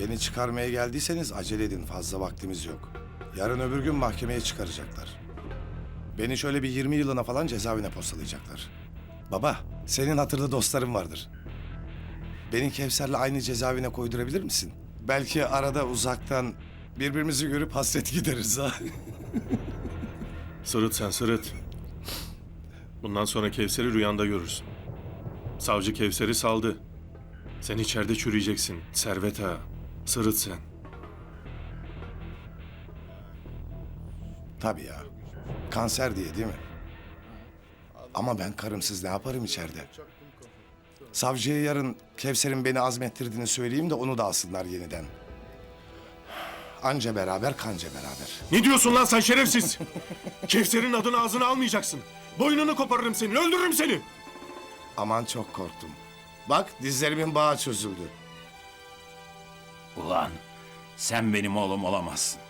Beni çıkarmaya geldiyseniz acele edin fazla vaktimiz yok. Yarın öbür gün mahkemeye çıkaracaklar. Beni şöyle bir 20 yılına falan cezaevine postalayacaklar. Baba, senin hatırlı dostların vardır. Beni Kevser'le aynı cezaevine koydurabilir misin? Belki arada uzaktan birbirimizi görüp hasret gideriz ha. Sırıt sen sırıt. Bundan sonra Kevser'i rüyanda görürsün. Savcı Kevser'i saldı. Sen içeride çürüyeceksin. Servet ha. Sırıt sen. Tabii ya. Kanser diye değil mi? Ama ben karımsız ne yaparım içeride? Savcıya yarın Kevser'in beni azmettirdiğini söyleyeyim de onu da alsınlar yeniden. Anca beraber kanca beraber. Ne diyorsun lan sen şerefsiz? Kevser'in adını ağzına almayacaksın. Boynunu koparırım senin, öldürürüm seni. Aman çok korktum. Bak dizlerimin bağı çözüldü. Ulan sen benim oğlum olamazsın.